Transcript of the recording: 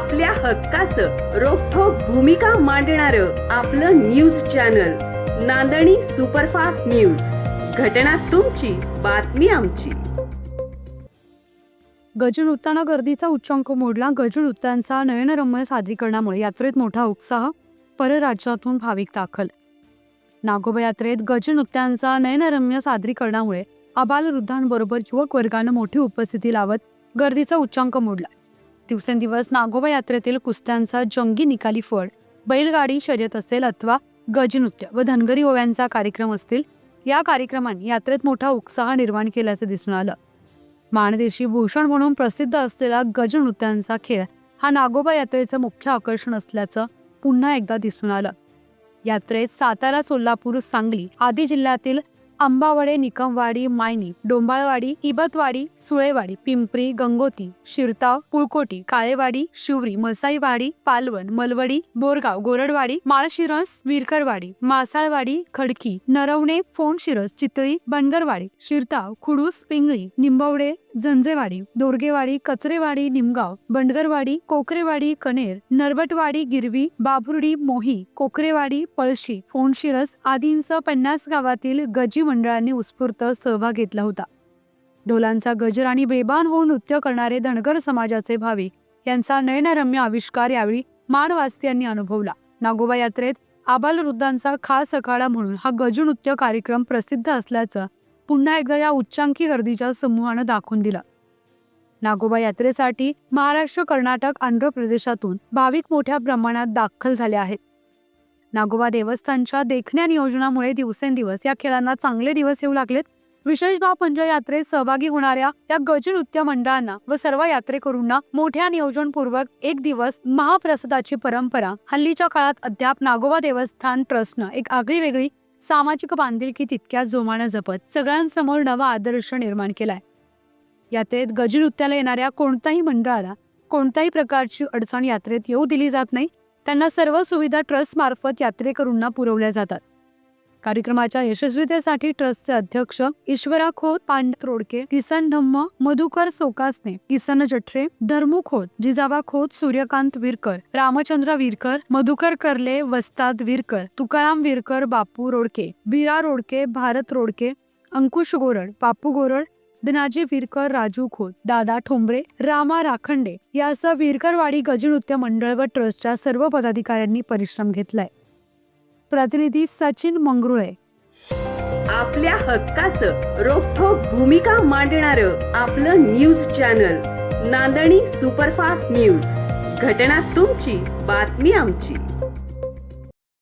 आपल्या हक्काचं रोखोक भूमिका मांडणार आपलं news channel Nandani superfast news. घटना तुमची बातमी आमची. गजनृत्यानं गर्दीचा उच्चांक मोडला. गजनृत्यांचा नयनरम्य सादरीकरणामुळे यात्रेत मोठा उत्साह परराज्यातून भाविक दाखल. नागोबा यात्रेत गजनृत्यांचा नयनरम्य सादरीकरणामुळे आबालवृद्धांबरोबर युवक वर्गानं मोठी उपस्थिती लावत गर्दीचा उच्चांक मोडला. दिवसेंदिवस नागोबा यात्रेतील कुस्त्यांचा जंगी निकाली फळ बैलगाडी शर्यत असेल अथवा गजनृत्य व धनगरी ओव्यांचा कार्यक्रम असतील या कार्यक्रमांनी यात्रेत मोठा उत्साह निर्माण केल्याचं दिसून आलं. माणदेशी भूषण म्हणून प्रसिद्ध असलेला गजनृत्यांचा खेळ हा नागोबा यात्रेचं मुख्य आकर्षण असल्याचं पुन्हा एकदा दिसून आलं. यात्रेत सातारा सोलापूर सांगली आदी जिल्ह्यातील आंबावडे निकमवाडी मायनी डोंबाळवाडी इबतवाडी सुळेवाडी पिंपरी गंगोती शिरताव पुळकोटी काळेवाडी शिवरी मसाईवाडी पालवण मलवडी बोरगाव गोरडवाडी माळशिरस विरकरवाडी मासाळवाडी खडकी नरवणे फोनशिरस चितळी बनगरवाडी शिरताव खुडूस पिंगळी निंबवडे जंजेवाडी दोरगेवाडी कचरेवाडी निमगाव बंडगरवाडी कोकरेवाडी कनेर नरबटवाडी गिरवी बाभुर्डी मोही कोकरेवाडी पळशी फोनशिरस आदींसह पन्नास गावातील गजी मंडळांनी उत्स्फूर्त सहभाग घेतला होता. ढोलांचा गजर आणि बेबान होऊन नृत्य करणारे धनगर समाजाचे भाविक यांचा नयनरम्य आविष्कार यावेळी माणवासियांनी अनुभवला. नागोबा यात्रेत आबालवृद्धांचा खास अखाडा म्हणून हा गजनृत्य कार्यक्रम प्रसिद्ध असल्याचं पुन्हा एकदा या उच्चांकी गर्दीच्या समूहानं दाखवून दिलं. नागोबा यात्रेसाठी महाराष्ट्र कर्नाटक आंध्र प्रदेशातून भाविक मोठ्या प्रमाणात दाखल झाले आहेत. नागोबा देवस्थानच्या देखण्या नियोजनामुळे दिवसेंदिवस या खेळांना चांगले दिवस येऊ लागलेत. विशेष भाव म्हणजे यात्रेत सहभागी होणाऱ्या या गजनृत्य मंडळांना व सर्व यात्रेकरूंना मोठ्या नियोजनपूर्वक एक दिवस महाप्रसादाची परंपरा हल्लीच्या काळात अद्याप नागोबा देवस्थान ट्रस्टनं एक आगळी वेगळी सामाजिक बांधिलकी तितक्या जोमानं जपत सगळ्यांसमोर नवा आदर्श निर्माण केलाय. यात्रेत गजनृत्याला येणाऱ्या कोणत्याही मंडळाला कोणत्याही प्रकारची अडचण यात्रेत येऊ दिली जात नाही. त्यांना सर्व सुविधा ट्रस्टमार्फत यात्रेकरूंना पुरवल्या जातात. कार्यक्रमाच्या यशस्वीतेसाठी ट्रस्टचे अध्यक्ष ईश्वरा खोत पांड रोडके किसन धम्म मधुकर सोकासने किसन जठरे धर्मू खोत जिजाबा खोत सूर्यकांत विरकर रामचंद्र विरकर मधुकर करले वस्ताद विरकर तुकाराम विरकर बापू रोडके बीरा रोडके भारत रोडके अंकुश गोरड बापू गोरड धनाजी विरकर राजू खोत दादा ठोंबरे रामा राखंडे यासह विरकरवाडी गजनृत्य मंडळ व ट्रस्टच्या सर्व पदाधिकाऱ्यांनी परिश्रम घेतलाय. प्रतिनिधी सचिन मंगरुळे. आपल्या हक्काचं रोखोक भूमिका मांडणार आपलं news channel Nandani superfast news. घटना तुमची बातमी आमची.